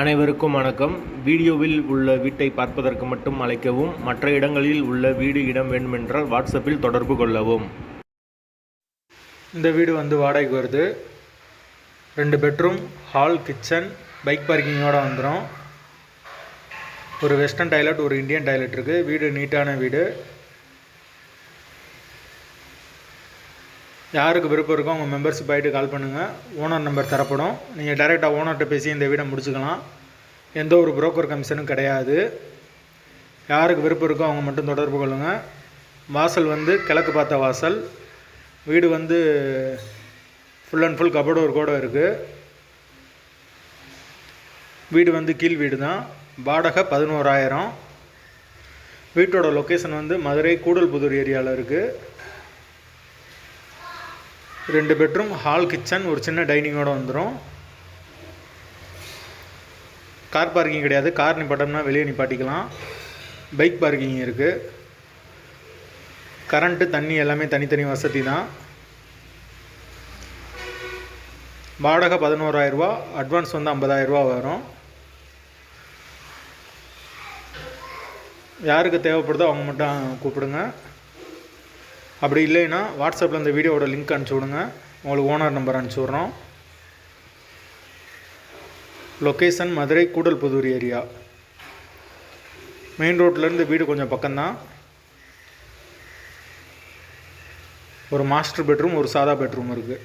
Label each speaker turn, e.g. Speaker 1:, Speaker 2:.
Speaker 1: அனைவருக்கும் வணக்கம். வீடியோவில் உள்ள வீட்டை பார்ப்பதற்கு மட்டும் அழைக்கவும் மற்ற இடங்களில் உள்ள வீடு இடம் வேண்டுமென்றால் வாட்ஸ்அப்பில் தொடர்பு கொள்ளவும்.
Speaker 2: இந்த வீடு வந்து வாடகைக்கு வருது. ரெண்டு பெட்ரூம் ஹால் கிச்சன் பைக் பார்க்கிங்கோட வந்துடும் ஒரு வெஸ்டர்ன் டாய்லெட் ஒரு இந்தியன் டாய்லெட் இருக்குது வீடு நீட்டான வீடு. யாருக்கு விருப்பம் இருக்கோ உங்கள் மெம்பர்ஷிப் ஆகிட்டு கால் பண்ணுங்கள் ஓனர் நம்பர் தரப்படும். நீங்கள் டைரெக்டாக ஓனர்கிட்ட பேசி இந்த வீடை முடிச்சுக்கலாம். எந்த ஒரு புரோக்கர் கமிஷனும் கிடையாது. யாருக்கு விருப்பம் இருக்கோ அவங்க மட்டும் தொடர்பு கொள்ளுங்கள் வாசல் வந்து கிழக்கு பார்த்த வாசல். வீடு வந்து ஃபுல் அண்ட் ஃபுல் கபோர்டு ஒரு கூட இருக்குது வீடு வந்து கீழ் வீடு தான். வாடகை பதினோராயிரம். வீட்டோட லொக்கேஷன் வந்து மதுரை கூடல்புதூர் ஏரியாவில் இருக்குது ரெண்டு பெட்ரூம் ஹால் கிச்சன் ஒரு சின்ன டைனிங்கோடு வந்துடும் கார் பார்க்கிங் கிடையாது. கார் நிப்பாட்டம்னா வெளியே நிப்பாட்டிக்கலாம். பைக் பார்க்கிங் இருக்குது கரண்ட்டு தண்ணி எல்லாமே தனித்தனி வசதி தான். வாடகை பதினோராயிரரூபா அட்வான்ஸ் வந்து ஐம்பதாயிரரூபா வரும். யாருக்கு தேவைப்படுதோ அவங்க மட்டும் கூப்பிடுங்க. அப்படி இல்லைன்னா வாட்ஸ்அப்பில் இந்த வீடியோவோட லிங்க் அனுப்பிச்சி விடுங்க. உங்களுக்கு ஓனர் நம்பர் அனுப்பிச்சி விட்றோம். Location Madurai Koodalpudur area main ரோட்லேருந்து வீடு கொஞ்சம் பக்கம்தான். ஒரு மாஸ்டர் பெட்ரூம் ஒரு சாதா பெட்ரூம் இருக்குது